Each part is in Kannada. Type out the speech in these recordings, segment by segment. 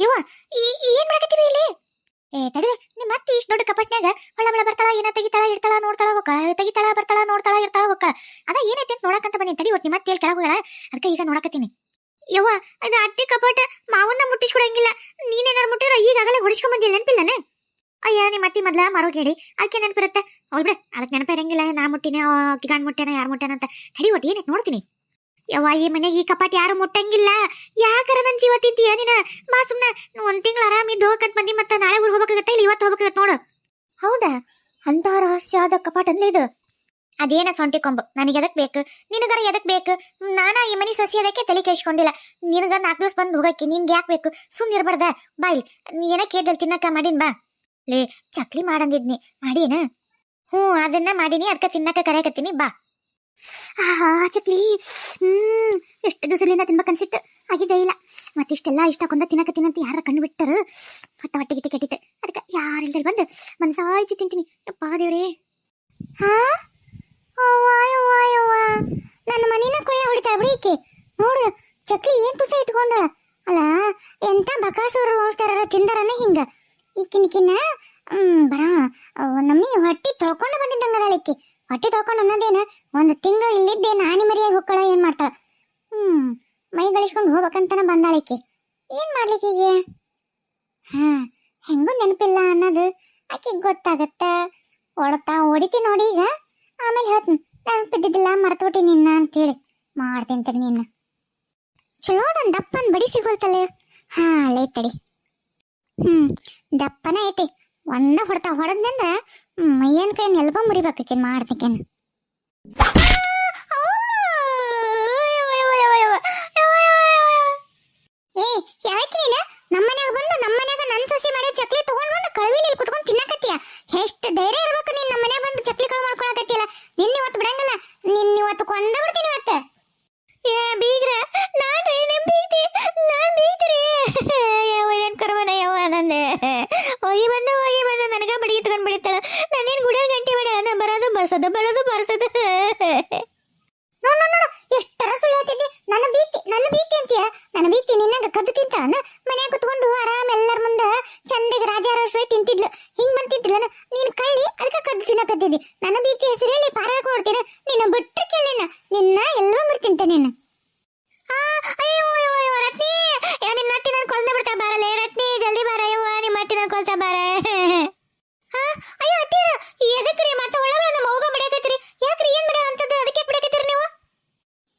ಯವ್ವ, ಈ, ಏನ್ ಮಾಡಕತ್ತೀವಿ ಇಲ್ಲಿ? ಏ ತಡಿ ನಿಮ್ಮ ಅತ್ತಿ ಇಷ್ಟು ದೊಡ್ಡ ಕಪಟ್ನ್ಯಾಗ ಹೊಳ ಮಳ ಬರ್ತಾಳ, ಏನ ತೆಗಿತಾಳ ಇರ್ತಾಳ ನೋಡ್ತಾಳ, ಹೋಗ್ತಾಳ, ತೆಗಿತಾಳ, ಬರ್ತಾಳ, ನೋಡ್ತಾಳ, ಇರ್ತಾಳ, ಹೋಗ್ತಾಳ. ಅದ ಏನೈತಿ ಅಂತ ನೋಡಕಂತ ಬಂದೀನಿ. ತಡಿ ಇವತ್ತು ನಿಮ್ಮ ಅತ್ತಿ ಎಲ್ಲಿ ಕೆಳಗೆ ಹೋಗ್ಯಾಳ? ಅದಕ್ಕೆ ಈಗ ನೋಡಕತ್ತೀನಿ. ಯವ್ವ, ಅದು ಅತ್ತೆ ಕಪಟ ಮಾವನ್ನ ಮುಟ್ಟಿಸ್ಕೊಡಂಗಿಲ್ಲ. ನೀನೇನಾರು ಮುಟ್ಟಿರ ಈಗಾಗಲೇ ಹೊಡಿಸ್ಕೊಂಡ್ ಬಂದಿಲ್ಲ ನೆನಪಿಲ್ಲನೆ? ಅಯ್ಯ, ನಿಮ್ಮ ಅತ್ತಿ ಮೊದ್ಲ ಮರೋಗೇಡಿ ಆಕೆ ನೆನಪಿರುತ್ತೆ? ಅವ್ಳು ಬಿಡ, ಅದಕ್ಕೆ ನೆನಪಿರಂಗಿಲ್ಲ. ನಾ ಮುಟ್ಟಿನ ಕಿಗಾಣ್ ಮುಟ್ಟೆನ ಯಾರು ಮುಟ್ಟೆನ ಅಂತ. ತಡಿ ಒಟ್ಟು ಏನೈತೆ ನೋಡ್ತೀನಿ. ಯವ್ವ, ಈ ಮನೆಗೆ ಈ ಕಪಾಟ್ ಯಾರು ಮುಟ್ಟಂಗಿಲ್ಲ. ಯಾಕರ ನನ್ ಜೀವ ತಿಂತೀಯ ನೀನ? ಬಾ ಸುಮ್ನ. ಒಂದ್ ತಿಂಗಳು ಆರಾಮಿದ್ದು ಹೋಗಕಂತ ಬಂದಿ ಮತ್ತೆ ನಾಳೆ ಊರಿಗೆ ಹೋಗಬೇಕಾಗತ್ತೆ ಇಲ್ಲಿ ಇವತ್ತು ಹೋಗ್ಬೇಕಾಗತ್ತೆ ನೋಡು. ಹೌದಾ? ಅಂತ ರಹಸ್ಯವಾದ ಕಪಾಟ್ ಅನ್ಲಿ ಇದು. ಅದೇನ ಸೊಂಟಿ ಕೊಂಬು. ನನಗೆ ಎದಕ್ ಬೇಕು? ನಿನಗರ ಎದಕ್ ಬೇಕು? ನಾನ ಈ ಮನೆ ಸೊಸಿ ಅದಕ್ಕೆ ತಲೆ ಕೇಳಿಸ್ಕೊಂಡಿಲ್ಲ ನಿನಗ ನಾಲ್ಕು ದಿವಸ ಬಂದು ಹೋಗಕ್ಕೆ ನಿನ್ಗೆ ಯಾಕೆ ಬೇಕು? ಸುಮ್ಮನೆ ಇರ್ಬಾರ್ದ. ಬಾಯ್ ಏನ ಕೇಳ್ದಲ್ ತಿನ್ನಕ ಮಾಡೀನಿ ಬಾ. ಲೇ, ಚಕ್ಲಿ ಮಾಡಂದಿದ್ನಿ. ಮಾಡೀನ? ಹ್ಞೂ, ಅದನ್ನ ಮಾಡೀನಿ. ಅದಕ್ಕೆ ತಿನ್ನಕ ಕರೆಯಕತ್ತೀನಿ. ಬಾ. ಆಹಾ, ಚಕ್ಲಿ. ಹ್ಮ್, ಎಷ್ಟು ದಿವಸದಿಂದ ತಿನ್ಬೇಕನ್ಸಿತ್ತು ಆಗಿದೆ ಇಲ್ಲ. ಮತ್ತಿಷ್ಟೆಲ್ಲ ಇಷ್ಟ ಕೊಂದ ತಿನ್ನಕತ್ತೀನಿ ಯಾರು ಕಣ್ಣು ಬಿಟ್ಟರು. ಹೊಟ್ಟೆ ಗಿಟ್ಟಿ ಕೆಟ್ಟಿತ್ತು. ಅದಕ್ಕೆ ಯಾರಿಲ್ದಲ್ಲಿ ಬಂದು ಮನಸಾಯ್ಚಿ ತಿಂತೀನಿ. ಯಪ್ಪ ದೇವ್ರೇ. ಹಾ? ನನ್ನ ಮನಿನ ಕೊಳ್ಳೆ ಹೊಡಿತಾಳ ಬಿಡಿ ಈಕೆ. ನೋಡು, ಚಕ್ಲಿ ಏನ್ ತುಸ ಇಟ್ಕೊಂಡಳ. ಅಲ್ಲ, ಎಂತ ಬಕಾಸೂರು ಹೋಗ್ತಾರ ತಿಂದಾರನ ಹಿಂಗ. ಈಕಿನಿಕಿನ ಬರ ನಮ್ಮಿ ಹೊಟ್ಟಿ ತೊಳ್ಕೊಂಡು ಬಂದಿದ್ದಂಗ ಈಕಿ. ಹೊಟ್ಟೆ ತೊಳ್ಕೊಂಡು ಅನ್ನೋದೇನ? ಒಂದು ತಿಂಗಳು ಇಲ್ಲಿದ್ದೆ ನಾನಿ ಮರಿಯಾಗಿ ಹೋಗ್ಕೊಳ ಏನ್ ಮಾಡ್ತಾಳ? ಹ್ಮ್, ಮೈ ಗಳಿಸ್ಕೊಂಡು ಹೋಗ್ಬೇಕಂತನ ಬಂದಾಳಿಕೆ. ಏನ್ ಮಾಡ್ಲಿಕ್ಕೆ ಹೀಗೆ? ಹಾ, ಹೆಂಗೂ ನೆನಪಿಲ್ಲ ಅನ್ನೋದು ಆಕಿಗೆ ಗೊತ್ತಾಗತ್ತ? ಹೊಡ್ತಾ ಹೊಡಿತಿ ನೋಡಿ ಈಗ. ಆಮೇಲೆ ಹೇಳ್ತೀನಿ. ನೆನಪಿದ್ದಿದ್ದಿಲ್ಲ ಮರ್ತುಬಿಟ್ಟಿ ನಿನ್ನ ಅಂತೇಳಿ. ಮಾಡ್ತೀನಿ ತಡಿ ನಿನ್ನ. ಚಲೋ ದಪ್ಪನ್ ಬಡಿ ಸಿಗೋಲ್ತಲ್ಲ. ಹಾ ಅಲ್ಲೇ ತಡಿ. ಹ್ಮ್, ದಪ್ಪನ ಐತಿ. ಒಂದ ಹೊಡ್ತಾ ಹೊಡೆದ್ನಂದ್ರ ಮೈಯನ್ ಕೈ ನೆಲ್ಬ ಮುರಿಬೇಕೇನ್ ಮಾಡ್ಬೇಕೇನ್ ಏ ಯಾಕೆ ನೀನ? ನಮ್ಮ ಮನ್ಯಾಗ ಬಂದು ನಮ್ಮ ಮನ್ಯಾಗ ನನ್ನ ಸೊಸಿ ಮಾಡಿ ಚಕ್ಲಿ ತಗೊಂಡ್ ಬಂದು ಕಳವಿಲಿ ಕುತ್ಕೊಂಡ್ ತಿನ್ನಕತ್ತೀಯ? ಎಷ್ಟು ಧೈರ್ಯ ಇರ್ಬೇಕು ನೀನ್ ನಮ್ಮ ಮನ್ಯಾಗ ಬಂದು ಚಕ್ಲಿ ಕಳು ಮಾಡ್ಕೊಳಕತ್ತಿಲ್ಲ ನಿನ್ನ ಇವತ್ತು ಬಿಡಂಗಿಲ್ಲ ನಿನ್ನ ಇವತ್ತು ಕೊಂದ ಬಿಡ್ತೀನಿ ಇವತ್ತು ಏ ಬೀಗ್ರ ನಾನು ನಿಮ್ ಬೀಗ್ತಿ ನಾನ್ ಬೀಗ್ತಿರಿ ಯಾವ ಏನ್ ಕರ್ಮನ ಯಾವ ನಂದೆ ಹೋಗಿ ಬಂದು ಹೋಗಿ ಬಂದು ನನಗ ಬಡಿಗೆ ತಗೊಂಡ್ ಬಿಡಿತಾಳ ನಾನೇನ್ ಗುಡಿಯ ಗಂಟೆ ಬೇಡ ನಾ ಬರೋದು ಬರ್ಸೋದು, ಬರೋದು, ಬರ್ಸೋದು. ನೋ ನೋ ನೋ ಎಷ್ಟರ ಸುಳ್ಳು ನನ್ನ ಭೀತಿ ನನ್ನ ಭೀತಿ ಅಂತೀಯ? ನನ್ನ ಭೀತಿ ನಿನ್ನಂಗ ಕದ್ದು ತಿಂತಾಳನ? ಮನ್ಯಾಗ ಕುತ್ಕೊಂಡು ಆರಾಮ್ ಎಲ್ಲರ ಮುಂದ ಚಂದಗೆ ರಾಜಾರೋಶ್ವೈ ತಿಂತಿದ್ಲು. ಹಿಂಗ್ ಬಂತಿದ್ಲನ? ನೀನ್ ಕಳ್ಳಿ ಅದಕ್ಕೆ ಕದ್ದು ತಿನ್ನಕತ್ತಿದ್ದಿ. ನನ್ನ ಭೀತಿ ಹೆಸರು ಪಾರಾಗ ಕೊಡ್ತೀನ ನಿನ್ನ ಬಿಟ್ಟು ಕೇಳಿನ ನಿನ್ನ ಎಲ್ಲ ಮರ್ತಿಂತ ನೀನು ಅಯ್ಯೋ ಅಯ್ಯೋ ಅಯ್ಯೋ ರತ್ನಿ ಯಾ ನಿನ್ನ ಅತ್ತಿ ನಾನು ಕೊಲ್ದ ಬಿಡ್ತಾ ಬಾರಲ್ಲ ರತ್ನಿ ಜಲ್ದಿ ಬಾರ ಅಯ್ಯೋ ನಿಮ್ಮ ಅತ್ತಿ ನಾನು ಕೊಲ್ತಾ ಬಾರ ಹಾ ಅಯ್ಯೋ ಅತ್ತಿ ಎದಕ್ರಿ ಮತ್ತೆ ಒಳಗೆ ನಮ್ಮ ಅವ್ಗ ಬಿಡಕತ್ರಿ ಯಾಕ್ರಿ ಏನ್ ಬಿಡ ಅಂತದ್ದು ಅದಕ್ಕೆ ಬಿಡಕತ್ತೀರಿ ನೀವು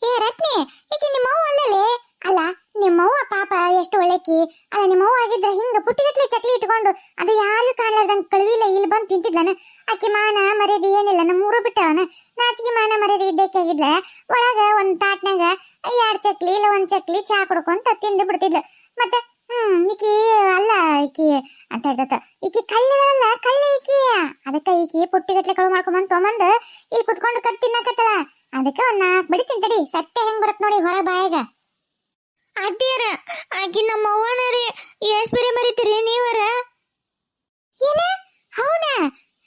ಏ ರತ್ನಿ ಈಗ ನಿಮ್ಮ ಅವ್ವ ಅಲ್ಲಲೇ ಅಲ್ಲ ನಿಮ್ಮವ್ವ ಪಾಪ ಎಷ್ಟು ಒಳ್ಳೆಕಿ ಅಲ್ಲ ನಿಮ್ಮವ್ವ ಆಗಿದ್ರ ಹಿಂಗ ಪುಟ್ಟಿಗಟ್ಲೆ ಚಕ್ಲಿ ಇಟ್ಕೊಂಡು ಅದು ಕಳುವಿಲ್ಲ ಇಲ್ಲಿ ಬಂದು ತಿಂತಿದ್ಲನ? ಆಕಿ ಮಾನ ಮರ್ಯಾದೆ ಏನಿಲ್ಲ ನಮ್ಮ ಊರು ಬಿಟ್ಟವನ ನಾಚಿಗೆ ಮಾನ ಮರ್ಯಾದೆ ಇದ್ದಕ್ಕಾಗಿದ್ಲ ಒಳಗ ಒಂದ್ ತಾಟ್ನಾಗ ಎರಡ್ ಚಕ್ಲಿ ಇಲ್ಲ ಒಂದ್ ಚಕ್ಲಿ ಚಾ ಕುಡ್ಕೊಂತ ತಿಂದು ಬಿಡ್ತಿದ್ಲ. ಮತ್ತೆ, ಹ್ಮ್, ಈಕಿ ಅಲ್ಲ, ಈಕಿ ಅಂತ ಹೇಳ್ದತ್ತ. ಈಕಿ ಕಳ್ಳಿದಲ್ಲ ಕಳ್ಳಿ ಈಕಿ. ಅದಕ್ಕ ಈಕಿ ಪುಟ್ಟಿಗಟ್ಲೆ ಕಳು ಮಾಡ್ಕೊಂಡ್ ತೊಗೊಂಬಂದ್ ಇಲ್ಲಿ ಕುತ್ಕೊಂಡು ಕತ್ ತಿನ್ನಕತ್ತಳ. ಅದಕ್ಕ ಒಂದ್ ನಾಲ್ಕು ಬಡಿ ತಿಂತಡಿ ಸತ್ಯ ಹೆಂಗ್ ಬರತ್ ನೋಡಿ ಹೊರ ಬಾಯಾಗ. ಅಡ್ಡಿಯರ, ಆಕಿ ನಮ್ಮ ಅವ್ವನ ರೀ ಎಸ್ ಬೇರೆ ಮರಿತೀರಿ, ನೀವರ ಏನ ಹೌದಾ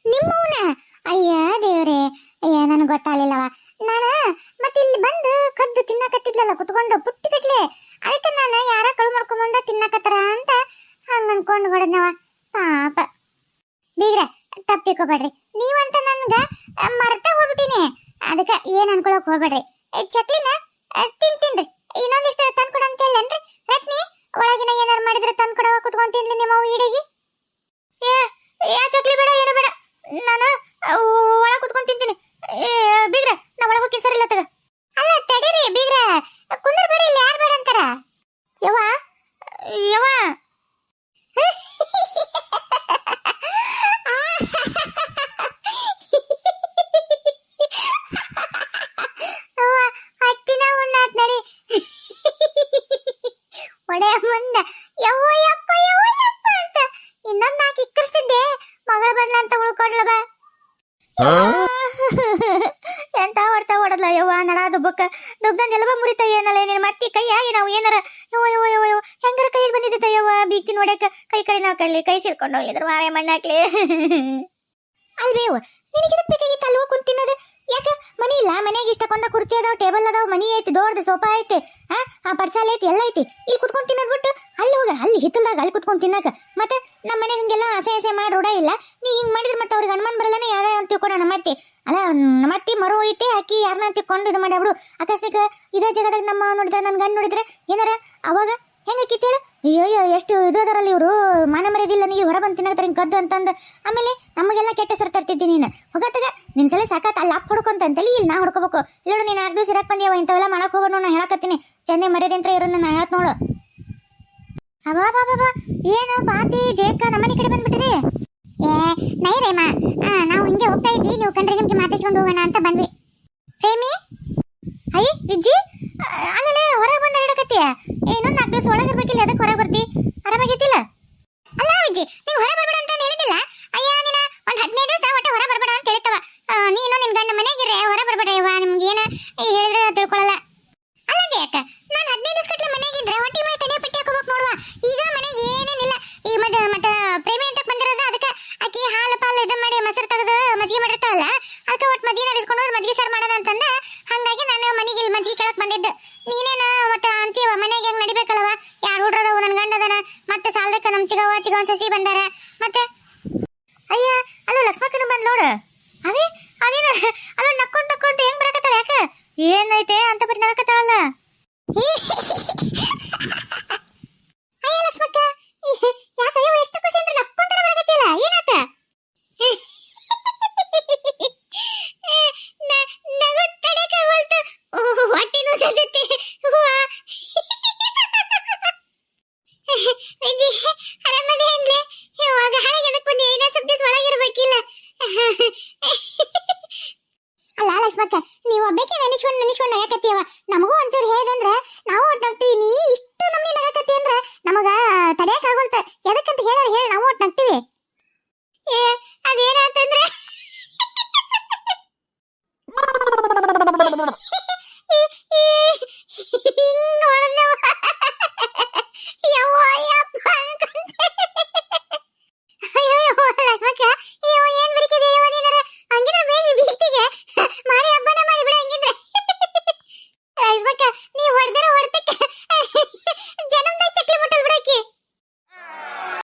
ನಿಮ್ಮವನ ಅಯ್ಯ ದೇವ್ರೆ ಅಯ್ಯ ನನಗೆ ಗೊತ್ತಾಗ್ಲಿಲ್ಲವ ನಾನು ಮತ್ತೆ ಇಲ್ಲಿ ಬಂದು ಕದ್ದು ತಿನ್ನಕತ್ತಿದ್ಲಲ್ಲ ಕುತ್ಕೊಂಡು ಪುಟ್ಟಿ ಕಟ್ಲೆ ಅದಕ್ಕೆ ನಾನು ಯಾರ ಕಳು ಮಾಡ್ಕೊಂಬಂದ ತಿನ್ನಕತ್ತಾರ ಅಂತ ಹಂಗ ಅನ್ಕೊಂಡು ಪಾಪ. ಬೀಗ್ರ, ತಪ್ಪು ನೀವಂತ ನನ್ಗ ಮರ್ತ ಹೋಗ್ಬಿಟ್ಟಿನಿ. ಅದಕ್ಕೆ ಏನ್ ಅನ್ಕೊಳಕ್ ಹೋಗ್ಬೇಡ್ರಿ. ಚಕ್ಲಿನ ತಿನ್, ತಿನ್ರಿ. ಇನ್ನೊಂದಿಷ್ಟು ತಂದ್ಕೊಡ ಅಂತ ಹೇಳೇನ್ರಿ? ರತ್ನಿ, ಒಳಗಿನ ಏನಾರು ಮಾಡಿದ್ರೆ ತಂದ್ಕೊಡವ ಕುತ್ಕೊಂಡ್ ತಿನ್ಲಿ ನಿಮ್ಮ ಈಡಿಗೆ? ಯಾ ಚಕ್ಲಿ ಬೇಡ, ಏನು ಬೇಡ. ನಾನು ಒಳಗ ಕುತ್ಕೊಂಡ್ ತಿಂತೀನಿ. ಬೀಗ್ರ ನಾ ಒಳಗೆ ಹೋಗಿ ಸರಿಲ್ಲ ತಗ. ಅಲ್ಲ, ತಡೀರಿ, ಬೀಗ್ರ. ಕುಂದ್ರ ಬರೀ ಇಲ್ಲಿ ಯಾರು ಬೇಡ ಅಂತಾರ? ಯವ್ವ ಯವ್ವ ಒಡೆ ಮುಂದೆ. ಯವ್ವ ಯಪ್ಪ ಯವ್ವ ಯಪ್ಪ ಅಂತ. ಇನ್ನೊಂದು ನಾಲ್ಕು ಇಕ್ಕರ್ಸ್ತಿದ್ದೆ ಮಗಳ ಬದ್ಲ ಅಂತ ಉಳ್ಕೊಡ್ಲ ಬಾ ಎಂತ ಹೊಡ್ತಾ ಹೊಡದ್ಲ ಯವ್ವ ನಡ ದುಬ್ಬಕ್ಕ. ದುಬ್ದಂದ ಎಲ್ಲವ ಮುರಿತ ಏನಲ್ಲ ಏನೇನು ಮತ್ತಿ ಕೈಯಾಗಿ ನಾವು ಏನಾರ ಯವ್ವ ಯವ್ವ ಯವ್ವ ಯವ್ವ ಹೆಂಗಾರ ಕೈ ಬಂದಿದ್ದೆ ಯವ್ವ? ಬೀಗ್ತಿ ನೋಡಕ ಕೈ ಕಡೆ ನಾವು ಕಡ್ಲಿ ಕೈ ಸೇರ್ಕೊಂಡು ಹೋಗ್ಲಿದ್ರು ಮಾರೆ ಮಣ್ಣಾಕ್ಲಿ. ಅಲ್ಬೇವು ನಿನಗೆ ಇದಕ್ಕೆ ಬೇಕಾಗಿತ್ತು ಅಲ್ಲಿ ಹೋಗಿ ತಿನ್ನೋದು? ಯಾಕ? ಮನಿ ಇಲ್ಲ, ಮನೆಗೆ ಇಷ್ಟಕ್ಕೊಂದ ಕುರ್ಚಿ ಅದಾವ, ಟೇಬಲ್ ಅದಾವ, ಮನಿ ಐತಿ, ದೊಡ್ಡದು ಸೋಫಾ ಐತಿ, ಆ ಆ ಪರ್ಸಾಲ ಐತಿ, ಎಲ್ಲ ಐತಿ. ಇಲ್ಲಿ ಕುತ್ಕೊಂಡು ತಿನ್ನೋದು ಬಿಟ್ಟು ಅಲ್ಲಿ ಹೋಗ, ಅಲ್ಲಿ ಹಿತ್ತಲ್ದಾಗ ಅಲ್ಲಿ ಕುತ್ಕೊಂಡು ತಿನ್ನಕ. ಮತ್ತೆ ನಮ್ಮ ಮನೆ ಹಂಗೆಲ್ಲ ಆಸೆ ಆಸೆ ಮಾಡಿ ರೂಢ ಇಲ್ಲ. ನೀ ಹಿಂಗೆ ಮಾಡಿದ್ರೆ ಮತ್ತೆ ಅವ್ರಿಗೆ ಅನುಮಾನ ಬರಲ್ಲನೇ? ಯಾರ ಅಂತ ತಿಳ್ಕೊಳೋಣ ನಮ್ಮ ಅತ್ತೆ. ಅಲ್ಲ ನಮ್ಮ ನಮ್ಮತ್ತಿ ಮರು ಐತಿ, ಆಕಿ ಯಾರನ್ನ ತಿಳ್ಕೊಂಡು ಇದು ಮಾಡ್ಯಾಬಿಡು ಅಕಸ್ಮಿಕ ಇದೇ ಜಾಗದಾಗ ನಮ್ಮ ನೋಡಿದ್ರೆ ನನ್ನ ಗಂಡ ನೋಡಿದ್ರೆ ಏನಾರ ಅವಾಗ ಹೆಂಗಕ್ಕಿತ್ತು ಹೇಳು? ಅಯ್ಯೋ ಎಷ್ಟು ಇದು ಅದರಲ್ಲಿ ಇವರು? ಮಾನ ಮರ್ಯಾದಿಲ್ಲ ನನಗೆ ಹೊರ ಬಂದು ಹಿಂಗ್ ಕದ್ದು ಅಂತಂದು. ಆಮೇಲೆ ನಮಗೆಲ್ಲ ಕೆಟ್ಟ ಹೆಸರು ತರ್ತಿದ್ದಿ ನೀನು. ಹೋಗತ್ತಾಗ ನಿನ್ ಸಲ ಸಾಕಾತ, ಅಲ್ಲಿ ಅಪ್ ಹೊಡ್ಕೊಂತ ಅಂತೇಳಿ ಇಲ್ಲಿ ನಾ ಹೊಡ್ಕೋಬೇಕು. ಇಲ್ಲ ನೀನು ಆರು ದಿವಸ ಇರಕ್ಕೆ ಬಂದ್ಯಾವ ಇಂಥವೆಲ್ಲ ಮಾಡಕ್ಕೆ ಹೋಗೋಣ ನಾನು ಹೇಳಕತ್ತೀನಿ. ಚೆನ್ನೈ ಮರ್ಯಾದೆ ಇರೋದು ನಾನು ಆಯಾತ್ ನೋಡು. ಅವಾ ಬಾ ಬಾ ಏನು ಬಾತಿ ಜೇಕ ನಮ್ಮನೆ ಕಡೆ ಬಂದ್ಬಿಟ್ಟಿದೆ? ಏ, ನೈ ರೇಮ. ನಾವು ಹಿಂಗೆ ಹೋಗ್ತಾ ಇದ್ವಿ, ನೀವು ಕಂಡ್ರೆ ನಿಮ್ಗೆ ಮಾತಾಡ್ಸ್ಕೊಂಡು ಹೋಗೋಣ ಅಂತ ಬಂದ್ವಿ. ಪ್ರೇಮಿ ಅಯ್ಯ, ವಿಜ್ಜಿ ಆಮೇಲೆ ಹೊರಗೆ ಬಂದ ಹಿಡಕತ್ತೀಯ ಇನ್ನೊಂದು ನಾಲ್ಕು ದಿವಸ ಒಳಗೆ ಇರ್ಬೇಕಿಲ್ಲ ಅದಕ್ಕೆ ಹೊರಗೆ ಬರ್ತಿ ಆರಾಮಾಗಿದ್ದಿಲ್ಲ ಅಲ್ಲ, ಅಜ್ಜಿ ನೀವು ಹೊರಗೆ ಬರಬೇಡ ಅಂತ ಹೇಳಿದಿಲ್ಲ ಅಯ್ಯ ನಿನ್ನ ಒಂದು ಹದಿನೈದು ದಿವಸ ಒಟ್ಟೆ ಹೊರಗೆ ಬರಬೇಡ ಅಂತ ಹೇಳ್ತವ. ನೀನು ನಿನ್ನ ಗಂಡ ಮನೆಗಿರ್ರೆ, ಹೊರಗೆ ಬರಬೇಡ ಇವ ನಿಮ್ಗೆ ಏನ ಹೇಳಿದ್ರೆ ತಿಳ್ಕೊಳ್ಳಲ್ಲ ಅಲ್ಲ ಜಯಕ್ಕ ನಾನು ಹದಿನೈದು ದಿವಸ ಕಟ್ಲೆ ಮನೆಗಿದ್ರೆ ಹೊಟ್ಟಿ ಮೈ ತಲೆ ಪಟ್ಟಿ ಹಾಕೋಬೇಕು ನೋಡುವ. ಈಗ ಮನೆಗೆ ಏನೇನಿಲ್ಲ, ಈ ಮದ, ಮತ್ತೆ ಪ್ರೇಮಿ ಅಂತ ಬಂದಿರೋದು, ಅದಕ್ಕೆ ಆಕಿ ಹಾಲು ಪಾಲು ಇದನ್ನ ಮಾಡಿ ಮೊಸರು ತೆಗೆದು ಮಜ್ಜಿಗೆ ಮಾಡಿರ್ತಾವಲ್ಲ ಅದಕ್ಕೆ ಒಟ್ಟು ಮಜ್ಜಿಗೆ ನಡೆಸ್ಕೊಂಡು ಮಜ್ಜಿಗೆ ಸರ್ ಮಾಡೋಣ ಅಂತಂದ, ಹಂಗಾಗಿ ನಾನು ಮನೆಗೆ ಇಲ್ಲಿ ಮಜ್ಜಿಗೆ ಕೇಳಕ್ ಬಂದಿದ್ದು. ನೀನೇನು ಮತ್ತೆ ಅಂತೀವ ಮನೆಗೆ ಹೆಂಗ್ ನಡಿಬೇಕಲ್ಲವ ಯಾರು ಹುಡ್ರದವು ನನ್ನ ಗಂಡದನ ಮತ್ತೆ ಸಾಲದಕ್ಕ ನಮ್ಮ ಸಸಿ ಬಂದಾರ. ಮತ್ತೆ? ಅಯ್ಯ, ಅಲ್ಲ ಲಕ್ಷ್ಮಕ್ಕನ ಬಂದ್ ನೋಡು. ಅದೇ, ಅದೇನ? ಅಲ್ಲ ನಕ್ಕೊಂತ ನಕ್ಕೊಂತ ಹೆಂಗ್ ಬರಕತ್ತಾಳ ಯಾಕ? ಏನೈತೆ ಅಂತ ಬರೀ ಅಯ್ಯ ಲಕ್ಷ್ಮಕ್ಕ ಯಾಕ ಅಯ್ಯೋ ಎಷ್ಟು ಖುಷಿ ಅಂದ್ರೆ ನಕ್ಕೊಂತ ಬರಕತ್ತಿಲ್ಲ ಏನಾತ ನಗು ತಡಕ ಹೋಲ್ತು ಹೊಟ್ಟಿನೂ ಸದತ್ತೆ ಅಜ್ಜಿ ಅರಮನೆ ಅಂದ್ಲೆ ಇವಾಗ ಹಾಗೆ ಅದಕ್ಕೆ ಒಂದು ಐದು ಸ್ವಲ್ಪ ದಿವಸ ಒಳಗಿರ್ಬೇಕಿಲ್ಲ ಅಲ್ಲ, ಲಕ್ಷ್ಮಕ್ಕ, ನೀವು ಒಬ್ಬಕ್ಕೆ ನೆನೆಸ್ಕೊಂಡು ನೆನೆಸ್ಕೊಂಡು ನಗಕತ್ತೀವ ನಮಗೂ ಒಂಚೂರು ಹೇಗಂದ್ರ ನಾವು ಒಟ್ಟು ನಗ್ತೀವಿ. ನೀ ಇಷ್ಟು ನಮ್ನಿ ನಗಕತ್ತಿ ಅಂದ್ರ ನಮಗ ತಡೆಯಕ್ ಆಗೋಲ್ತ. ಎದಕ್ಕಂತ ಹೇಳ ಹೇಳಿ, ನಾವು ಒಟ್ಟು ನಗ್ತೀವಿ. ಏ, ಅದೇನಂತಂದ್ರೆ